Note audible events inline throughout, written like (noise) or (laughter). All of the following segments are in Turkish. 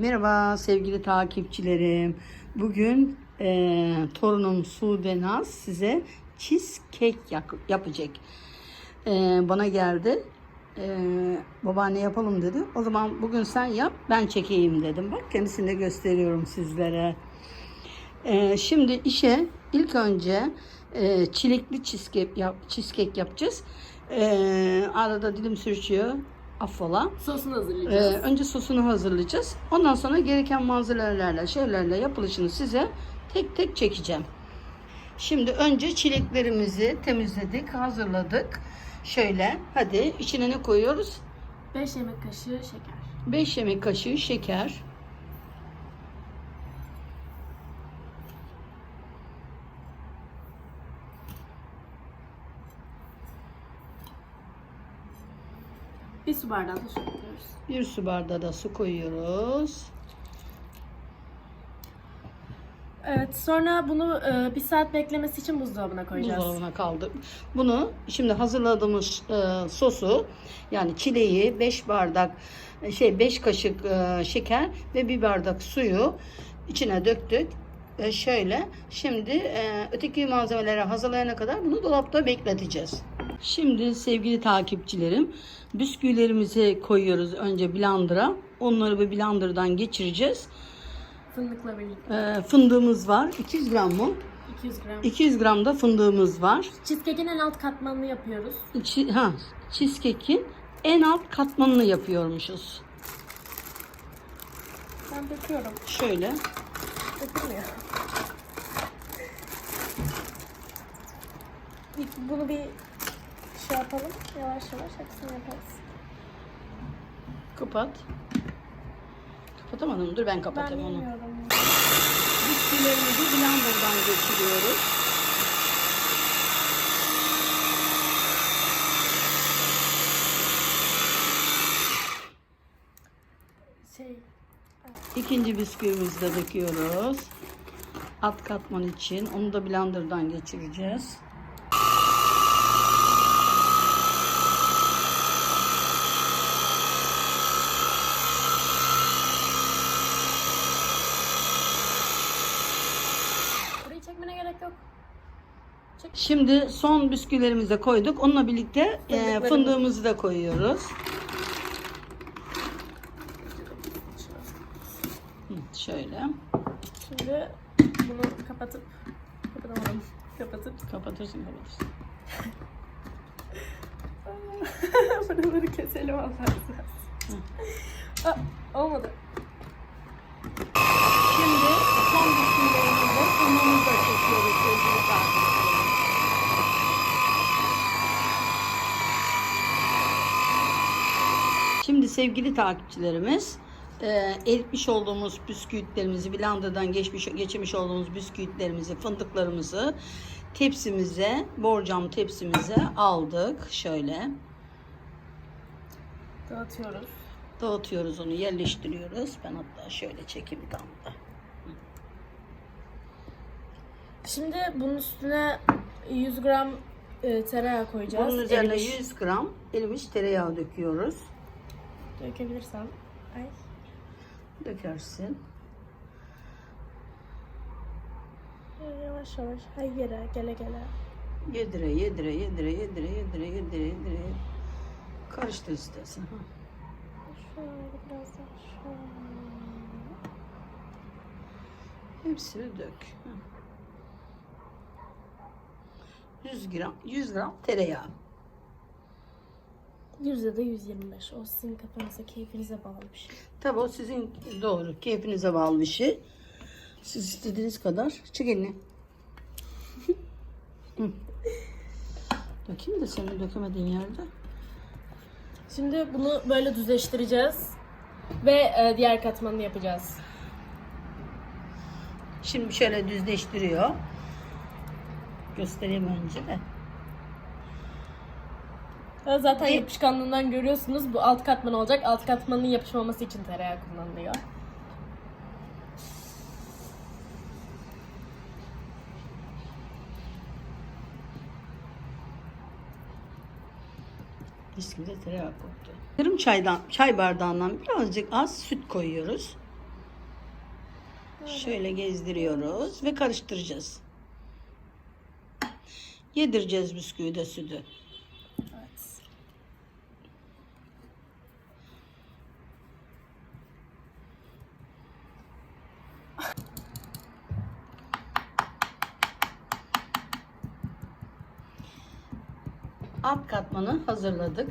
Merhaba sevgili takipçilerim. Bugün eee, torunum Sude Naz size cheesecake yak- yapacak. Eee, bana geldi. Eee babaanne yapalım dedi. O zaman bugün sen yap ben çekeyim dedim. Bak kendisini de gösteriyorum sizlere. Eee, şimdi işe ilk önce eee, çilekli cheesecake, yap, cheesecake yapacağız. Eee, arada dilim sürçüyor. Affola. Sosunu Ee, hazırlayacağız. önce sosunu hazırlayacağız. Ondan sonra gereken malzemelerle, şeylerle yapılışını size tek tek çekeceğim. Şimdi önce çileklerimizi temizledik, hazırladık. Şöyle, hadi içine ne koyuyoruz? 5 yemek kaşığı şeker. 5 yemek kaşığı şeker. Bir su bardağı da su koyuyoruz. Bir su bardağı da su koyuyoruz. Evet sonra bunu e, bir saat beklemesi için buzdolabına koyacağız. Buzdolabına kaldı. Bunu şimdi hazırladığımız e, sosu yani çileği 5 bardak e, şey 5 kaşık e, şeker ve bir bardak suyu içine döktük. E, şöyle şimdi e, öteki malzemeleri hazırlayana kadar bunu dolapta bekleteceğiz. Şimdi sevgili takipçilerim bisküvilerimizi koyuyoruz önce blender'a. Onları bir blender'dan geçireceğiz. Fındıkla birlikte. E, fındığımız var. 200 gram mı? 200 gram. 200 gram da fındığımız var. Cheesecake'in en alt katmanını yapıyoruz. Çi- ha, cheesecake'in en alt katmanını yapıyormuşuz. Ben döküyorum. Şöyle. Dökülmüyor. Bunu bir şey yapalım. Yavaş yavaş hepsini yaparız. Kapat. Kapatamadım. Dur ben Ben kapatayım onu. bilmiyorum. Bisküvilerimizi blenderdan geçiriyoruz. Şey, İkinci bisküvimizi de döküyoruz. Alt katman için. Onu da blenderdan geçireceğiz. burayı çekmene gerek yok. Çek. Şimdi son bisküvilerimizi de koyduk. Onunla birlikte e, fındığımızı da koyuyoruz. Hı, Şöyle. Şimdi bunu kapatıp kapatamadım. Kapatıp Kapatırsın kapatırsın. (laughs) buraları keselim Allah olmadı. Şimdi son bisküvilerimizde unumuzu da çekiyoruz sevgili takipçilerim. Şimdi sevgili takipçilerimiz e, eritmiş olduğumuz bisküvitlerimizi, blenderdan geçmiş, geçirmiş olduğumuz bisküvitlerimizi, fındıklarımızı tepsimize, borcam tepsimize aldık. Şöyle Dağıtıyoruz. dağıtıyoruz onu, yerleştiriyoruz. Ben hatta şöyle çekeyim tam da. Şimdi bunun üstüne 100 gram e, tereyağı koyacağız. Bunun üzerine Erimiş. 100 gram erimiş tereyağı döküyoruz. Dökebilirsem. Ay. Dökersin. Yavaş yavaş. Hay yere gele gele. Yedire, yedire, yedire, yedire, yedire, yedire, yedire. Karıştır istersen. Ha. Şöyle biraz daha şöyle. Hepsini dök. Ha. 100 gram, 100 gram tereyağı. Yüzde de 125. O sizin kafanıza, keyfinize bağlı bir şey. Tabii o sizin doğru, keyfinize bağlı bir şey. Siz istediğiniz kadar. Çık elini. (laughs) Dökeyim de seni dökemediğin yerde. Şimdi bunu böyle düzleştireceğiz. Ve e, diğer katmanını yapacağız. Şimdi şöyle düzleştiriyor. Göstereyim önce de. Zaten yapışkanlığından görüyorsunuz. Bu alt katman olacak. Alt katmanın yapışmaması için tereyağı kullanılıyor. Mis gibi de tereyağı koktu. Yarım çaydan, çay bardağından birazcık az süt koyuyoruz. Şöyle gezdiriyoruz ve karıştıracağız. Yedireceğiz bisküvi de sütü. Evet. Alt katmanı hazırladık.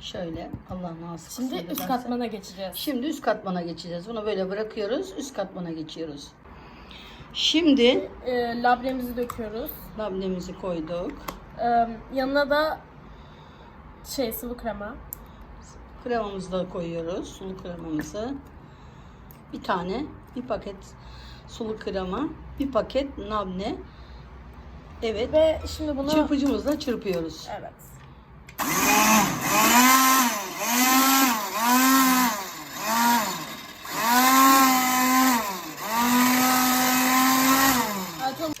Şöyle Allah nasip Şimdi üst ederse. katmana geçeceğiz. Şimdi üst katmana geçeceğiz. Bunu böyle bırakıyoruz. Üst katmana geçiyoruz. Şimdi Ee, labremizi döküyoruz. labnemizi koyduk. Ee, yanına da şey sıvı krema. Kremamızı da koyuyoruz. Sulu kremamızı. Bir tane, bir paket sulu krema, bir paket nabne. Evet. Ve şimdi bunu Çırpıcımızla çırpıyoruz. evet.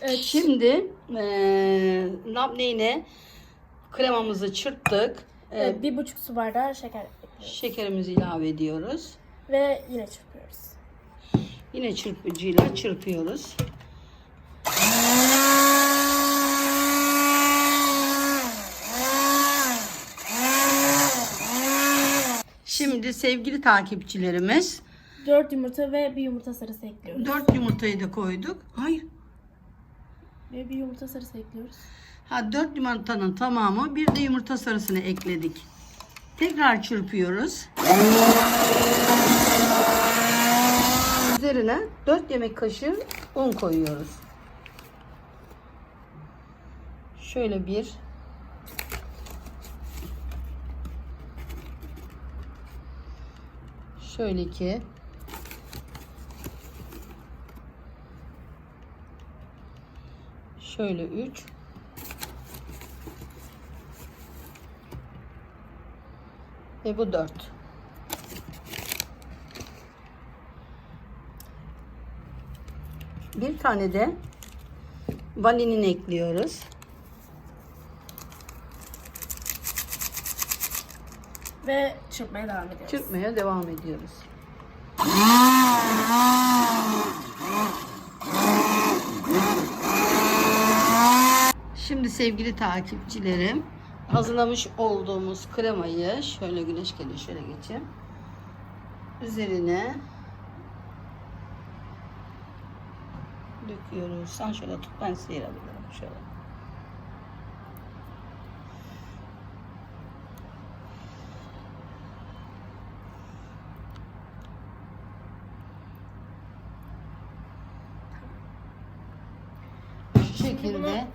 Evet, Şimdi eee nabneyle kremamızı çırptık. E, bir buçuk su bardağı şeker ekliyoruz. şekerimizi ilave ediyoruz. Ve yine çırpıyoruz. Yine çırpıcıyla çırpıyoruz. Şimdi sevgili takipçilerimiz Dört yumurta ve bir yumurta sarısı ekliyoruz. 4 yumurtayı da koyduk. Hayır. Ve bir yumurta sarısı ekliyoruz. Ha 4 yumurtanın tamamı bir de yumurta sarısını ekledik. Tekrar çırpıyoruz. Üzerine 4 yemek kaşığı un koyuyoruz. Şöyle bir Şöyle iki Şöyle üç Ve bu dört. Bir tane de vanilin ekliyoruz. Ve çırpmaya devam ediyoruz. Çırpmaya devam ediyoruz. Şimdi sevgili takipçilerim hazırlamış olduğumuz kremayı şöyle güneş geliyor şöyle geçeyim. Üzerine döküyoruz. Sen şöyle tut ben sıyırabilirim şöyle. Şu şekilde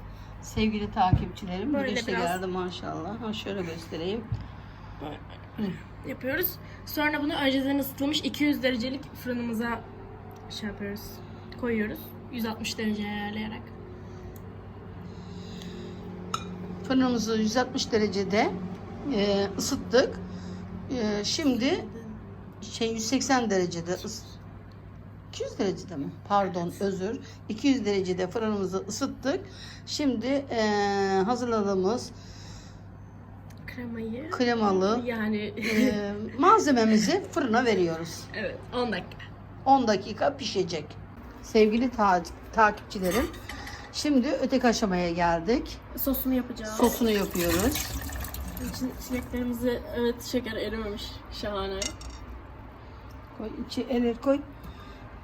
sevgili takipçilerim Böyle güneş de biraz- geldi maşallah. Ha, şöyle göstereyim. yapıyoruz. Sonra bunu önceden ısıtılmış 200 derecelik fırınımıza şey yapıyoruz. Koyuyoruz. 160 derece ayarlayarak. Fırınımızı 160 derecede e, ısıttık. E, şimdi şey 180 derecede ıs 200 derecede mi? Pardon özür. 200 derecede fırınımızı ısıttık. Şimdi e, hazırladığımız Kremayı kremalı yani e, (laughs) malzememizi fırına veriyoruz. evet 10 dakika. 10 dakika pişecek. Sevgili ta- takipçilerim, şimdi öteki aşamaya geldik. Sosunu yapacağız. Sosunu yapıyoruz. İçin, çileklerimizi evet şeker erimemiş. Şahane. Koy içi elir koy.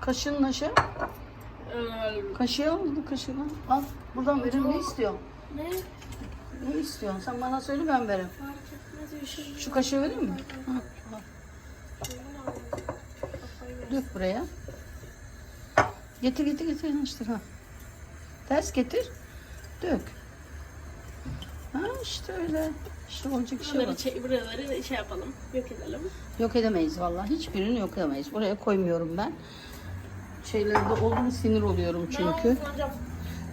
Kaşığın aşağı. Ee, Kaşığı al, bu kaşığı al. Buradan verin. Ne istiyorsun? ne? Ne istiyorsun? Sen bana söyle ben veririm. Şey. Şu kaşığı vereyim mi? Ha, al. Dök buraya. Getir getir getir işte ha. Ters getir. Dök. Ha işte öyle. İşte olacak şey Buraları, var. çek, buraları şey yapalım. Yok edelim. Yok edemeyiz vallahi. Hiçbirini yok edemeyiz. Buraya koymuyorum ben. Şeylerde olduğum sinir oluyorum çünkü.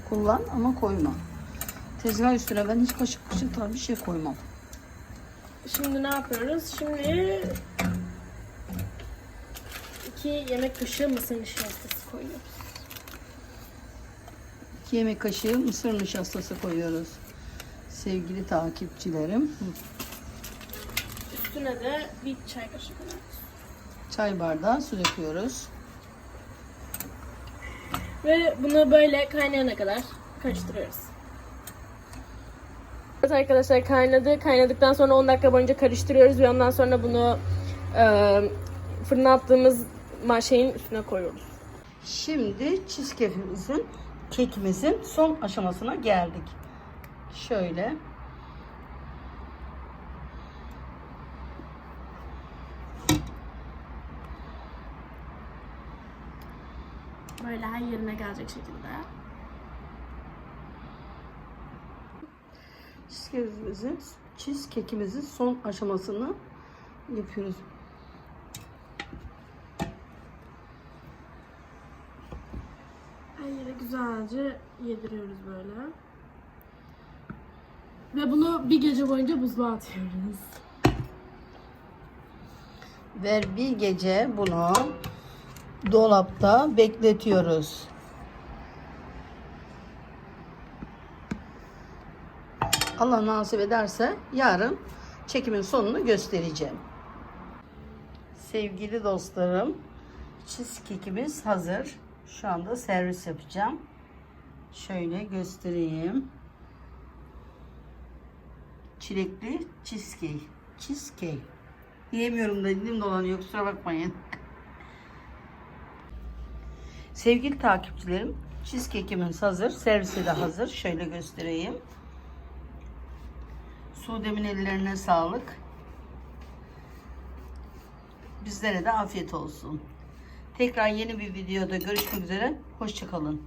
Kullan ama koyma. Tezgah üstüne ben hiç kaşık kaşık tarzı bir şey koymam. Şimdi ne yapıyoruz? Şimdi iki yemek kaşığı mısır nişastası koyuyoruz. 2 yemek kaşığı mısır nişastası koyuyoruz. Sevgili takipçilerim. Üstüne de bir çay kaşığı kadar. çay bardağı su döküyoruz. Ve bunu böyle kaynayana kadar karıştırıyoruz. Evet arkadaşlar kaynadı. Kaynadıktan sonra 10 dakika boyunca karıştırıyoruz ve ondan sonra bunu e, fırına attığımız şeyin üstüne koyuyoruz. Şimdi cheesecake'imizin, kekimizin son aşamasına geldik. Şöyle. Böyle her yerine gelecek şekilde. Cheesecake'imizin, cheesecake'imizin son aşamasını yapıyoruz. Her yere güzelce yediriyoruz böyle. Ve bunu bir gece boyunca buzluğa atıyoruz. Ve bir gece bunu dolapta bekletiyoruz. Allah nasip ederse yarın çekimin sonunu göstereceğim. Sevgili dostlarım, cheesecake'imiz hazır. Şu anda servis yapacağım. Şöyle göstereyim. Çilekli cheesecake. Cheesecake. Yiyemiyorum da dilim dolanıyor kusura bakmayın. (laughs) Sevgili takipçilerim, cheesecake'imiz hazır. Servisi de hazır. Şöyle göstereyim. Sudemin ellerine sağlık. Bizlere de afiyet olsun. Tekrar yeni bir videoda görüşmek üzere. Hoşçakalın.